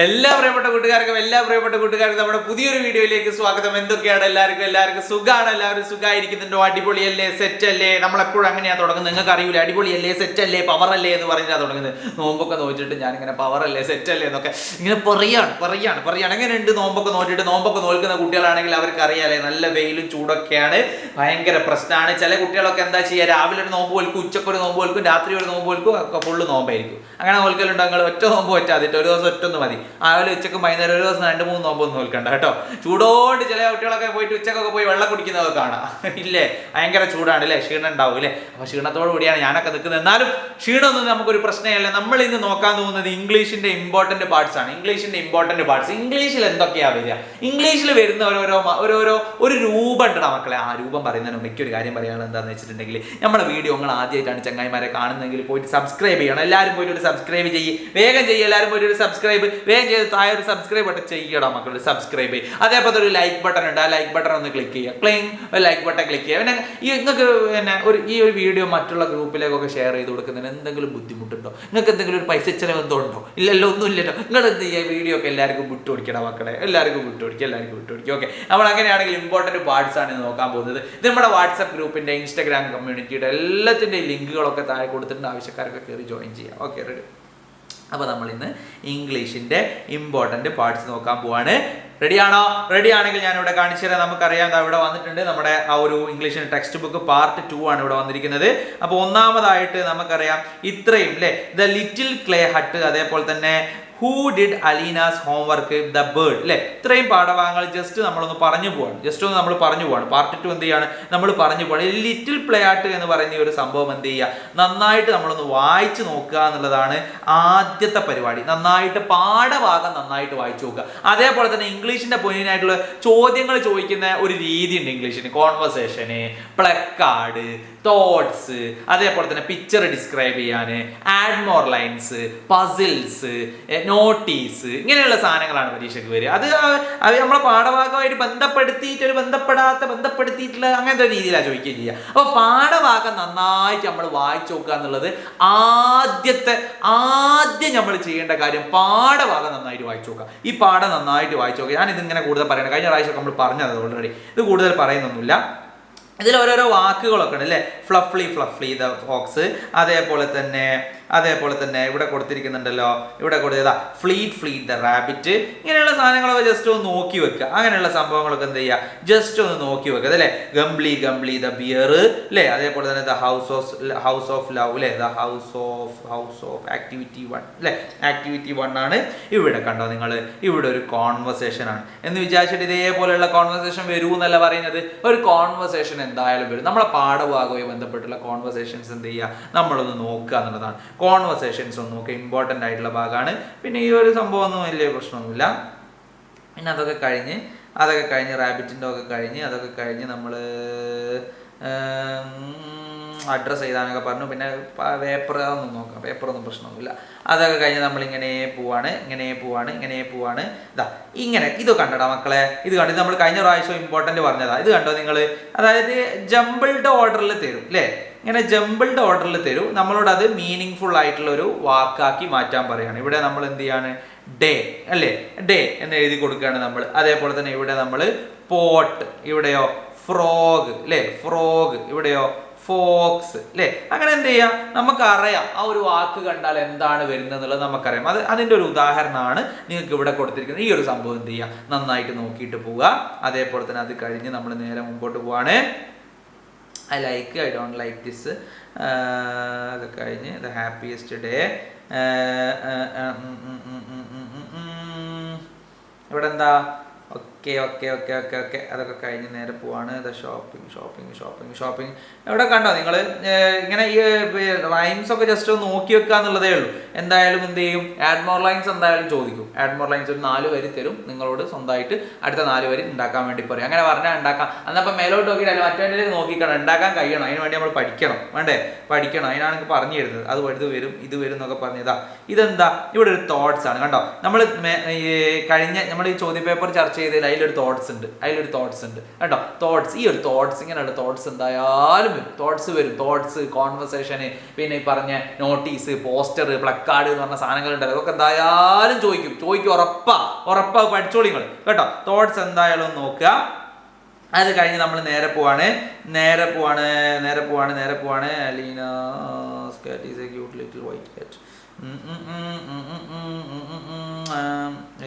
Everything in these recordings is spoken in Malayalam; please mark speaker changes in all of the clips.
Speaker 1: എല്ലാ പ്രിയപ്പെട്ട കൂട്ടുകാർക്കും എല്ലാ പ്രിയപ്പെട്ട കൂട്ടുകാർക്കും നമ്മുടെ പുതിയൊരു വീഡിയോയിലേക്ക് സ്വാഗതം. എന്തൊക്കെയാണ് എല്ലാവർക്കും? എല്ലാവർക്കും സുഖമാണ് എല്ലാവരും സുഖമായിരിക്കുന്നുണ്ടോ അടിപൊളിയല്ലേ? സെറ്റ് അല്ലേ നമ്മളെപ്പോഴും അങ്ങനെയാണ് തുടങ്ങുന്നത്. നിങ്ങൾക്ക് അറിയില്ല അടിപൊളിയല്ലേ സെറ്റ് അല്ലേ പവർ അല്ലേ എന്ന് പറഞ്ഞാൽ തുടങ്ങുന്നത്. നോമ്പൊക്കെ നോക്കിയിട്ട് ഞാനിങ്ങനെ പവർ അല്ലേ സെറ്റ് അല്ലേ എന്നൊക്കെ ഇങ്ങനെ പറയാണ് പറയാണ് പറയാണ്. എങ്ങനെയുണ്ട് നോമ്പൊക്കെ നോക്കിയിട്ട് നോമ്പൊക്കെ നോക്കുന്ന കുട്ടികളാണെങ്കിൽ അവർക്ക് അറിയാലേ നല്ല വെയിലും ചൂടൊക്കെയാണ്. ഭയങ്കര പ്രശ്നമാണ്. ചില കുട്ടികളൊക്കെ എന്താ ചെയ്യുക രാവിലെ ഒരു നോമ്പ് പോൽക്കും ഉച്ചയ്ക്ക് ഒരു നോമ്പ് പോൽക്കും രാത്രി ഒരു നോമ്പ് പോൽക്കും ഒക്കെ ഫുള്ള് നോമ്പായിരിക്കും. അങ്ങനെ നോൽക്കലുണ്ടോ നിങ്ങൾ? ഒറ്റ നോമ്പ് പറ്റാതിട്ട് ഒരു ദിവസം ഒറ്റ ഒന്ന് മതി. രാവിലെ ഉച്ചയ്ക്ക് വൈകുന്നേരം ഒരു ദിവസം രണ്ട് മൂന്ന് നോമ്പൊന്നും നോൽക്കണ്ട കേട്ടോ. ചൂടോണ്ട് ചില കുട്ടികളൊക്കെ പോയിട്ട് ഉച്ചക്കൊക്കെ പോയി വെള്ളം കുടിക്കുന്നതൊക്കെ കാണാം. ഇല്ലേ? ഭയങ്കര ചൂടാണ് അല്ലേ ക്ഷീണം ഉണ്ടാവും അല്ലേ അപ്പൊ ക്ഷീണത്തോടു കൂടിയാണ് ഞാനൊക്കെ നിൽക്കുന്നത്. എന്നാലും ക്ഷീണമൊന്നും നമുക്കൊരു പ്രശ്നമല്ല. നമ്മൾ ഇന്ന് നോക്കാൻ തോന്നുന്നത് ഇംഗ്ലീഷിന്റെ ഇമ്പോർട്ടന്റ് പാർട്സ് ആണ്. ഇംഗ്ലീഷിന്റെ ഇമ്പോർട്ടന്റ് പാർട്സ് ഇംഗ്ലീഷിൽ എന്തൊക്കെയാ വരിക? ഇംഗ്ലീഷിൽ വരുന്ന ഓരോരോ ഓരോരോ ഒരു രൂപം ഉണ്ട് മക്കളെ. ആ രൂപം പറയുന്നതിന് മിക്കൊരു കാര്യം പറയാനുള്ളത് എന്താണെന്ന് വെച്ചിട്ടുണ്ടെങ്കിൽ നമ്മുടെ വീഡിയോ നിങ്ങൾ ആദ്യമായിട്ടാണ് ചങ്ങായിമാരെ കാണുന്നതെങ്കിൽ പോയിട്ട് സബ്സ്ക്രൈബ് ചെയ്യണം. എല്ലാവരും പോയിട്ട് ഒരു സബ്സ്ക്രൈബ് ചെയ്യ്. വേഗം ചെയ്യുക എല്ലാവരും പോയിട്ട് ഒരു സബ്സ്ക്രൈബ് വേഗം ചെയ്ത് താഴെ ഒരു സബ്സ്ക്രൈബ് ബട്ടൺ ചെയ്യടാ മക്കൾ സബ്സ്ക്രൈബ് അതേപോലെ ഒരു ലൈക്ക് ബട്ടൺ ഉണ്ട്. ആ ലൈക്ക് ബട്ടൺ ഒന്ന് ക്ലിക്ക് ചെയ്യുക. ക്ലിങ് ഒരു ലൈക്ക് ബട്ടൺ ക്ലിക്ക് ചെയ്യുക. പിന്നെ ഈ നിങ്ങൾക്ക് പിന്നെ ഒരു ഈ ഒരു വീഡിയോ മറ്റുള്ള ഗ്രൂപ്പിലേക്കൊക്കെ ഷെയർ ചെയ്ത് കൊടുക്കുന്നതിന് എന്തെങ്കിലും ബുദ്ധിമുട്ടുണ്ടോ? നിങ്ങൾക്ക് എന്തെങ്കിലും ഒരു പൈസ ചെലവ് എന്തോ ഉണ്ടോ? ഇല്ലല്ലോ ഒന്നും ഇല്ലല്ലോ നിങ്ങൾ എന്ത് ചെയ്യുക? വീഡിയോ ഒക്കെ എല്ലാവർക്കും വിട്ടുപിടിക്കണം മക്കളെ. എല്ലാവർക്കും വിട്ടുപിടിക്കുക എല്ലാവർക്കും വിട്ടുപിടിക്കുക ഓക്കെ നമ്മൾ അങ്ങനെയാണെങ്കിൽ ഇമ്പോർട്ടന്റ് പാർട്സ് ആണ് നോക്കാൻ പോകുന്നത്. ഇത് നമ്മുടെ വാട്സപ്പ് ഗ്രൂപ്പിന്റെ ഇൻസ്റ്റാഗ്രാം കമ്മ്യൂണിറ്റിയുടെ എല്ലാത്തിന്റെയും ലിങ്കുകളൊക്കെ താഴെ കൊടുത്തിട്ടുണ്ട്. ആവശ്യക്കാരൊക്കെ കയറി ജോയിൻ ചെയ്യാം ഓക്കെ റെഡി അപ്പോൾ നമ്മൾ ഇന്ന് ഇംഗ്ലീഷിന്റെ ഇമ്പോർട്ടന്റ് പാർട്സ് നോക്കാൻ പോവാണ്. റെഡിയാണോ റെഡി ആണെങ്കിൽ ഞാൻ ഇവിടെ കാണിച്ചു തരാം. നമുക്കറിയാം ഇവിടെ വന്നിട്ടുണ്ട്. നമ്മുടെ ആ ഒരു ഇംഗ്ലീഷിന്റെ ടെക്സ്റ്റ് ബുക്ക് പാർട്ട് ടു ആണ് ഇവിടെ വന്നിരിക്കുന്നത്. അപ്പോൾ ഒന്നാമതായിട്ട് നമുക്കറിയാം ഇത്രയും അല്ലേ ദ ലിറ്റിൽ ക്ലേ ഹട്ട് അതേപോലെ തന്നെ who did Aleena's homework the bird അല്ലെ ഇത്രയും പാഠഭാഗങ്ങൾ ജസ്റ്റ് നമ്മളൊന്ന് പറഞ്ഞു പോവാണ്. ജസ്റ്റ് ഒന്ന് നമ്മൾ പറഞ്ഞു പോവാണ്. പാർട്ട് ടു എന്ത് ചെയ്യാണ്? നമ്മൾ പറഞ്ഞു പോവാണ്. ലിറ്റിൽ പ്ലേ ആർട്ട് എന്ന് പറയുന്ന ഒരു സംഭവം എന്ത് ചെയ്യുക? നന്നായിട്ട് നമ്മളൊന്ന് വായിച്ചു നോക്കുക എന്നുള്ളതാണ് ആദ്യത്തെ പരിപാടി. നന്നായിട്ട് പാഠഭാഗം നന്നായിട്ട് വായിച്ചു നോക്കുക. അതേപോലെ തന്നെ ഇംഗ്ലീഷിന്റെ പൊന്നിനായിട്ടുള്ള ചോദ്യങ്ങൾ ചോദിക്കുന്ന ഒരു രീതി ഉണ്ട് ഇംഗ്ലീഷിന്. കോൺവെർസേഷന് പ്ലക്കാർഡ് തോട്ട്സ് അതേപോലെ തന്നെ പിക്ചർ ഡിസ്ക്രൈബ് ചെയ്യാൻ add more lines puzzles notice ഇങ്ങനെയുള്ള സാധനങ്ങളാണ് പരീക്ഷയ്ക്ക് വരിക. അത് അത് നമ്മളെ പാഠഭാഗമായിട്ട് ബന്ധപ്പെടുത്തിയിട്ട് ഒരു ബന്ധപ്പെടാത്ത ബന്ധപ്പെടുത്തിയിട്ടുള്ള അങ്ങനത്തെ രീതിയിലാണ് ചോദിക്കുകയും ചെയ്യുക. അപ്പോൾ പാഠഭാഗം നന്നായിട്ട് നമ്മൾ വായിച്ചു നോക്കുക എന്നുള്ളത് ആദ്യത്തെ ആദ്യം നമ്മൾ ചെയ്യേണ്ട കാര്യം പാഠഭാഗം നന്നായിട്ട് വായിച്ചു നോക്കുക. ഈ പാഠം നന്നായിട്ട് വായിച്ചു നോക്കുക. ഞാൻ ഇതിങ്ങനെ കൂടുതൽ പറയണം. കഴിഞ്ഞ പ്രാവശ്യം നമ്മൾ പറഞ്ഞത് ഓൾറെഡി ഇത് കൂടുതൽ പറയുന്നൊന്നുമില്ല. ഇതിൽ ഓരോരോ വാക്കുകളൊക്കെ ഉണ്ട് അല്ലേ? ഫ്ലഫ്ലി ഫ്ലഫ്ലി ദ ഫോക്സ് അതേപോലെ തന്നെ അതേപോലെ തന്നെ ഇവിടെ കൊടുത്തിരിക്കുന്നുണ്ടല്ലോ. ഇവിടെ കൊടുത്തതാ ഫ്ലീറ്റ് ഫ്ലീറ്റ് ദ റാബിറ്റ് ഇങ്ങനെയുള്ള സാധനങ്ങളൊക്കെ ജസ്റ്റ് ഒന്ന് നോക്കി വെക്കുക. അങ്ങനെയുള്ള സംഭവങ്ങളൊക്കെ എന്ത് ചെയ്യുക? ജസ്റ്റ് ഒന്ന് നോക്കി വെക്കുക. അല്ലേ ഗംബ്ലി ഗംബ്ലി ദ ബിയർ അല്ലേ അതേപോലെ തന്നെ the house of house of love അല്ലേ the house of house of activity one അല്ലേ ആക്ടിവിറ്റി വൺ ആണ്. ഇവിടെ കണ്ടോ നിങ്ങൾ ഇവിടെ ഒരു കോൺവെർസേഷൻ ആണ്. എന്ന് വിചാരിച്ചിട്ട് ഇതേപോലെയുള്ള കോൺവെർസേഷൻ വരൂ എന്നല്ല പറയുന്നത്. ഒരു കോൺവെർസേഷൻ എന്തായാലും വരും. നമ്മളെ പാഠഭാഗവുമായി ബന്ധപ്പെട്ടുള്ള കോൺവെർസേഷൻസ് എന്ത് ചെയ്യുക? നമ്മളൊന്ന് നോക്കുക എന്നുള്ളതാണ്. കോൺവെർസേഷൻസ് ഒന്നും ഒക്കെ ഇമ്പോർട്ടന്റ് ആയിട്ടുള്ള ഭാഗമാണ്. പിന്നെ ഈ ഒരു സംഭവം ഒന്നും വലിയ പ്രശ്നമൊന്നുമില്ല. പിന്നെ അതൊക്കെ കഴിഞ്ഞ് അതൊക്കെ കഴിഞ്ഞ് റാബിറ്റിന്റെ ഒക്കെ കഴിഞ്ഞ് അതൊക്കെ കഴിഞ്ഞ് നമ്മൾ അഡ്രസ്സ് ചെയ്താന്നൊക്കെ പറഞ്ഞു. പിന്നെ പേപ്പർ അതൊന്നും നോക്കാം. പേപ്പറൊന്നും പ്രശ്നമൊന്നുമില്ല. അതൊക്കെ കഴിഞ്ഞ് നമ്മളിങ്ങനെ പോവാണ് ഇങ്ങനെ പോവാണ് ഇങ്ങനെ പോവാണ്. ഇതാ ഇങ്ങനെ. ഇത് കണ്ടടാ മക്കളെ. ഇത് കണ്ടു. നമ്മൾ കഴിഞ്ഞ പ്രാവശ്യം ഇമ്പോർട്ടന്റ് പറഞ്ഞതാ. ഇത് കണ്ടോ നിങ്ങൾ? അതായത് ജമ്പിൾഡ് ഓർഡറിൽ തരും അല്ലേ ഇങ്ങനെ ജമ്പിൾഡ് ഓർഡറിൽ തരും. നമ്മളോട് അത് മീനിങ് ഫുൾ ആയിട്ടുള്ള ഒരു വാക്കാക്കി മാറ്റാൻ പറയുകയാണ് ഇവിടെ നമ്മൾ എന്ത് ചെയ്യാണ്? ഡേ അല്ലേ? ഡേ എന്ന് എഴുതി കൊടുക്കുകയാണ് നമ്മൾ. അതേപോലെ തന്നെ ഇവിടെ നമ്മൾ പോട്ട് ഇവിടെയോ ഫ്രോഗ് അല്ലേ? ഫ്രോഗ് ഇവിടെയോ ഫോക്സ് അല്ലേ? അങ്ങനെ എന്ത് ചെയ്യാം? നമുക്കറിയാം. ആ ഒരു വാക്ക് കണ്ടാൽ എന്താണ് വരുന്നത് എന്നുള്ളത് നമുക്കറിയാം. അത് അതിന്റെ ഒരു ഉദാഹരണമാണ് നിങ്ങൾക്ക് ഇവിടെ കൊടുത്തിരിക്കുന്നത്. ഈ ഒരു സംഭവം എന്ത് ചെയ്യുക നന്നായിട്ട് നോക്കിയിട്ട് പോവുക. അതേപോലെ തന്നെ അത് കഴിഞ്ഞ് നമ്മൾ നേരെ മുമ്പോട്ട് പോവാണ്. I like I don't like this അത് കഴിഞ്ഞ് ദ ഹാപ്പിയസ്റ്റ് ഡേ ഇവിടെ എന്താ okay okay okay okay okay. അതൊക്കെ കഴിഞ്ഞ് നേരെ പോവാണ്. The shopping shopping shopping shopping എവിടെ കണ്ടോ? നിങ്ങൾ ഇങ്ങനെ ഈ റൈംസ് ഒക്കെ ജസ്റ്റ് ഒന്ന് നോക്കി വെക്കുക എന്നുള്ളതേ ഉള്ളൂ. എന്തായാലും എന്ത് ചെയ്യും? ആഡ്മോർ ലൈൻസ് എന്തായാലും ചോദിക്കും. ആഡ്മോർ ലൈൻസ് ഒരു നാല് വരി തരും. നിങ്ങളോട് സ്വന്തമായിട്ട് അടുത്ത നാല് വരി ഉണ്ടാക്കാൻ വേണ്ടി പറയും. അങ്ങനെ പറഞ്ഞാൽ ഉണ്ടാക്കാം. എന്നപ്പോൾ മേലോട്ട് നോക്കിയിട്ടല്ല മറ്റേ നോക്കിക്കണം. ഉണ്ടാക്കാൻ കഴിയണം. അതിന് വേണ്ടി നമ്മൾ പഠിക്കണം. വേണ്ടേ? പഠിക്കണം. അതിനാണ് എനിക്ക് പറഞ്ഞു തരുന്നത്. അത് ഇത് വരും ഇത് വരും എന്നൊക്കെ പറഞ്ഞതാ ഇതെന്താ? ഇവിടെ ഒരു തോട്ട്സ് ആണ്. കണ്ടോ? നമ്മൾ കഴിഞ്ഞ നമ്മൾ ഈ ചോദ്യ പേപ്പർ ചർച്ച ചെയ്തതിൽ അതിലൊരു തോട്ട്സ് ഉണ്ട് അതിലൊരു തോട്ട്സ് ഉണ്ട് കേട്ടോ തോട്ട്സ് ഈ ഒരു തോട്ട്സ് ഇങ്ങനെയുള്ള തോട്ട്സ് എന്തായാലും വരും തോട്ട്സ് വരും തോട്ട്സ് കോൺവെർസേഷന് പിന്നെ ഈ പറഞ്ഞ നോട്ടീസ് പോസ്റ്റർ പ്ലക്കാർഡ് എന്ന് പറഞ്ഞ സാധനങ്ങൾ ഉണ്ടല്ലോ അതൊക്കെ എന്തായാലും ചോദിക്കും ചോദിക്കും ഉറപ്പാ ഉറപ്പാ പഠിച്ചോളിങ്ങൾ കേട്ടോ തോട്ട്സ് എന്തായാലും നോക്കുക അത് കഴിഞ്ഞ് നമ്മൾ നേരെ പോവാണ് നേരെ പോവാണ് നേരെ പോവാണ് നേരെ പോവാണ് Aleena scat a cute little white cat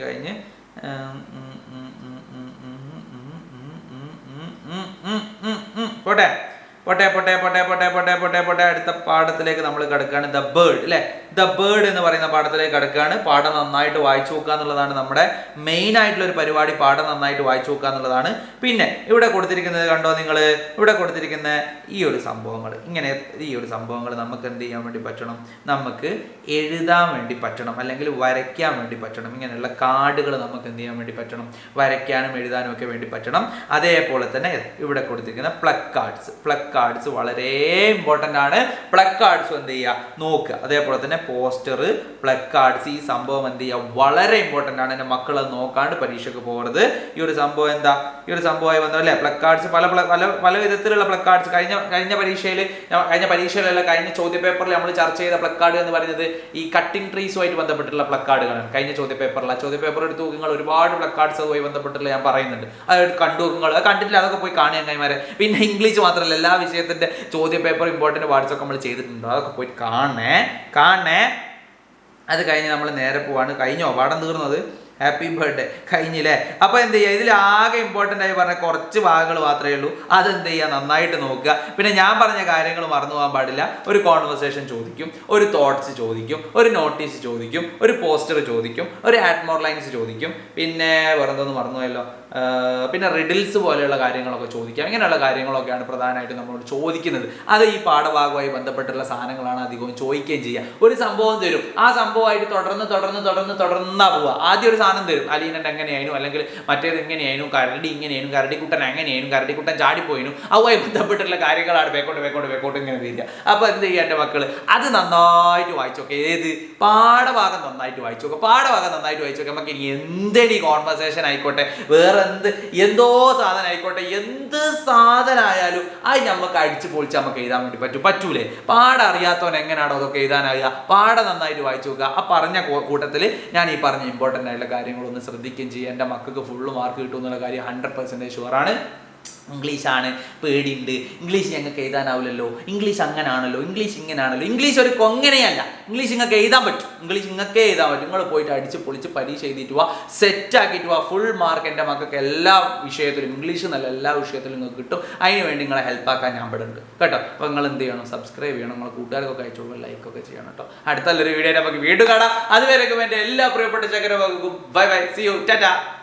Speaker 1: കഴിഞ്ഞ് പോട്ടെ പൊട്ടെ പൊട്ടെ പൊട്ടെ പൊട്ടെ പൊട്ടെ പൊട്ടെ അടുത്ത പാഠത്തിലേക്ക് നമ്മൾ കിടക്കുകയാണ്. ദ ബേർഡ് അല്ലേ? ദ ബേർഡ് എന്ന് പറയുന്ന പാഠത്തിലേക്ക് കിടക്കുകയാണ്. പാഠം നന്നായിട്ട് വായിച്ചു നോക്കുക എന്നുള്ളതാണ് നമ്മുടെ മെയിൻ ആയിട്ടുള്ള ഒരു പരിപാടി. പാഠം നന്നായിട്ട് വായിച്ചു നോക്കുക എന്നുള്ളതാണ്. പിന്നെ ഇവിടെ കൊടുത്തിരിക്കുന്നത് കണ്ടോ നിങ്ങൾ ഇവിടെ കൊടുത്തിരിക്കുന്ന ഈ ഒരു സംഭവങ്ങൾ ഇങ്ങനെ ഈ ഒരു സംഭവങ്ങൾ നമുക്ക് എന്ത് ചെയ്യാൻ വേണ്ടി പറ്റണം? നമുക്ക് എഴുതാൻ വേണ്ടി പറ്റണം. അല്ലെങ്കിൽ വരയ്ക്കാൻ വേണ്ടി പറ്റണം. ഇങ്ങനെയുള്ള കാർഡുകൾ നമുക്ക് എന്ത് ചെയ്യാൻ വേണ്ടി പറ്റണം? വരയ്ക്കാനും എഴുതാനും ഒക്കെ വേണ്ടി പറ്റണം. അതേപോലെ തന്നെ ഇവിടെ കൊടുത്തിരിക്കുന്ന പ്ലക് കാർഡ്സ് പ്ലക് കാർഡ്സ് വളരെ ഇമ്പോർട്ടന്റ് ആണ്. പ്ലക് കാർഡ്സ് എന്ത് ചെയ്യുക? നോക്കുക. അതേപോലെ തന്നെ പോസ്റ്റർ പ്ലഗ് കാർഡ്സ് ഈ സംഭവം എന്ത് ചെയ്യുക വളരെ ഇമ്പോർട്ടന്റ് ആണ് എന്റെ മക്കൾ അത് നോക്കാണ്ട് പരീക്ഷയ്ക്ക് പോകരുത് ഈ ഒരു സംഭവം എന്താ? ഈ ഒരു സംഭവമായി വന്നു അല്ലേ പ്ലക്കാർഡ്സ് പല പല പല വിധത്തിലുള്ള പ്ലഗ് കാർഡ്സ് കഴിഞ്ഞ കഴിഞ്ഞ പരീക്ഷയിൽ കഴിഞ്ഞ പരീക്ഷയിലല്ല കഴിഞ്ഞ ചോദ്യ പേപ്പറിൽ നമ്മൾ ചർച്ച ചെയ്ത പ്ലക്കാർഡ് എന്ന് പറയുന്നത് ഈ കട്ടിംഗ് ട്രീസുമായിട്ട് ബന്ധപ്പെട്ടുള്ള പ്ലക്കാർഡുകളാണ്. കഴിഞ്ഞ ചോദ്യ ആ ചോദ്യ പേപ്പർ എടുത്ത് നിങ്ങൾ ഒരുപാട് പ്ലക്കാർഡ്സ് അതുമായി ബന്ധപ്പെട്ടുള്ള ഞാൻ പറയുന്നുണ്ട്. അത് കണ്ടു നിങ്ങൾ അത് കണ്ടിട്ടില്ല അതൊക്കെ പോയി കാണുക കൈമാരെ പിന്നെ ഇംഗ്ലീഷ് മാത്രമല്ല എല്ലാ വിഷയത്തിന്റെ ചോദ്യ പേപ്പർ ഇമ്പോർട്ടന്റ് ഒക്കെ നമ്മൾ ചെയ്തിട്ടുണ്ട്. അതൊക്കെ പോയി കാണണേ. കാണണേ അത് കഴിഞ്ഞ് നമ്മൾ നേരെ പോവാണ്. കഴിഞ്ഞോ? പാഠം തീർന്നത് ഹാപ്പി ബർത്ത്ഡേ കഴിഞ്ഞില്ലേ? അപ്പൊ എന്ത് ചെയ്യുക ഇതിൽ ആകെ ഇമ്പോർട്ടന്റ് ആയി പറഞ്ഞ കുറച്ച് ഭാഗങ്ങൾ മാത്രമേ ഉള്ളൂ. അതെന്ത് ചെയ്യുക നന്നായിട്ട് നോക്കുക. പിന്നെ ഞാൻ പറഞ്ഞ കാര്യങ്ങൾ മറന്നു പോകാൻ പാടില്ല. ഒരു കോൺവെർസേഷൻ ചോദിക്കും ഒരു തോട്ട്സ് ചോദിക്കും ഒരു നോട്ടീസ് ചോദിക്കും ഒരു പോസ്റ്റർ ചോദിക്കും ഒരു ആറ്റ്മോർ ലൈൻസ് ചോദിക്കും. പിന്നെ വേറെന്തോന്ന് മറന്നുപോയല്ലോ? പിന്നെ റിഡിൽസ് പോലെയുള്ള കാര്യങ്ങളൊക്കെ ചോദിക്കാം. ഇങ്ങനെയുള്ള കാര്യങ്ങളൊക്കെയാണ് പ്രധാനമായിട്ടും നമ്മളോട് ചോദിക്കുന്നത്. അത് ഈ പാഠഭാഗവുമായി ബന്ധപ്പെട്ടുള്ള സാധനങ്ങളാണ് അധികവും ചോദിക്കുകയും ചെയ്യുക. ഒരു സംഭവം തരും. ആ സംഭവമായിട്ട് തുടർന്ന് തുടർന്ന് തുടർന്ന് തുടർന്നാ പോവുക. ആദ്യം ഒരു സാധനം തരും. അലീനന്റെ എങ്ങനെയായിരുന്നു? അല്ലെങ്കിൽ മറ്റേത് എങ്ങനെയായിരുന്നു? കരടി ഇങ്ങനെയായിരുന്നു? കരടിക്കുട്ടൻ എങ്ങനെയായിരുന്നു? കരടിക്കുട്ടൻ ചാടിപ്പോയിനും അതുമായി ബന്ധപ്പെട്ടുള്ള കാര്യങ്ങളാണ് ബേക്കോട്ട് ബേക്കോട്ട് ബേക്കോട്ട് ഇങ്ങനെ വരിക. അപ്പോൾ എന്ത് ചെയ്യുക എന്റെ മക്കൾ അത് നന്നായിട്ട് വായിച്ചു നോക്കെ. ഏത്? പാഠഭാഗം നന്നായിട്ട് വായിച്ചു നോക്കുക പാഠഭാഗം നന്നായിട്ട് വായിച്ചു നോക്കുക നമുക്ക് ഇനി എന്തെങ്കിലും കോൺവെർസേഷൻ ആയിക്കോട്ടെ. വേറെ എന്ത് എന്തോ സാധനം ആയിക്കോട്ടെ എന്ത് സാധനമായാലും അത് നമുക്ക് അടിച്ചു പൊളിച്ച് നമുക്ക് എഴുതാൻ വേണ്ടി പറ്റും. പറ്റൂലേ? പാടം അറിയാത്തവൻ എങ്ങനെയാണോ അതൊക്കെ എഴുതാനാകുക പാടം നന്നായിട്ട് വായിച്ചു നോക്കുക. ആ പറഞ്ഞ കൂട്ടത്തിൽ ഞാൻ ഈ പറഞ്ഞ ഇമ്പോർട്ടന്റ് ആയിട്ടുള്ള കാര്യങ്ങളൊന്ന് ശ്രദ്ധിക്കുകയും ചെയ്യുക. എന്റെ മക്കൾക്ക് ഫുള്ള് മാർക്ക് കിട്ടും എന്നുള്ള കാര്യം ഹൺഡ്രഡ് പെർസെന്റേജ് ഷുവറാണ് ഇംഗ്ലീഷാണ് പേടിയുണ്ട്. ഇംഗ്ലീഷ് ഞങ്ങൾക്ക് എഴുതാനാവില്ലല്ലോ. ഇംഗ്ലീഷ് അങ്ങനാണല്ലോ. ഇംഗ്ലീഷ് ഇങ്ങനെയാണല്ലോ ഇംഗ്ലീഷ് ഒരു കൊങ്ങനെയല്ല. ഇംഗ്ലീഷ് നിങ്ങൾക്ക് എഴുതാൻ പറ്റും. ഇംഗ്ലീഷ് നിങ്ങൾക്ക് എഴുതാൻ പറ്റും. നിങ്ങൾ പോയിട്ട് അടിച്ച് പൊളിച്ച് പരീക്ഷ എഴുതിയിട്ട് പോവാ സെറ്റ് ആക്കിയിട്ട് പോവാ ഫുൾ മാർക്ക് എന്റെ മക്കൾക്ക് എല്ലാ വിഷയത്തിലും ഇംഗ്ലീഷ് നല്ല എല്ലാ വിഷയത്തിലും നിങ്ങൾക്ക് കിട്ടും. അതിന് വേണ്ടി നിങ്ങളെ ഹെൽപ്പ് ആക്കാൻ ഞാൻ ഇവിടെ ഉണ്ട്. കേട്ടോ? അപ്പോൾ നിങ്ങൾ എന്ത് ചെയ്യണം? സബ്സ്ക്രൈബ് ചെയ്യണം. നിങ്ങളെ കൂട്ടുകാർക്കൊക്കെ അയച്ചോളൂ ലൈക്കൊക്കെ ചെയ്യണം കേട്ടോ. അടുത്ത വീഡിയോ നമുക്ക് വീണ്ടും കാണാം. അതുവരെയൊക്കെ എന്റെ എല്ലാ പ്രിയപ്പെട്ട ചക്കര bye bye see you tata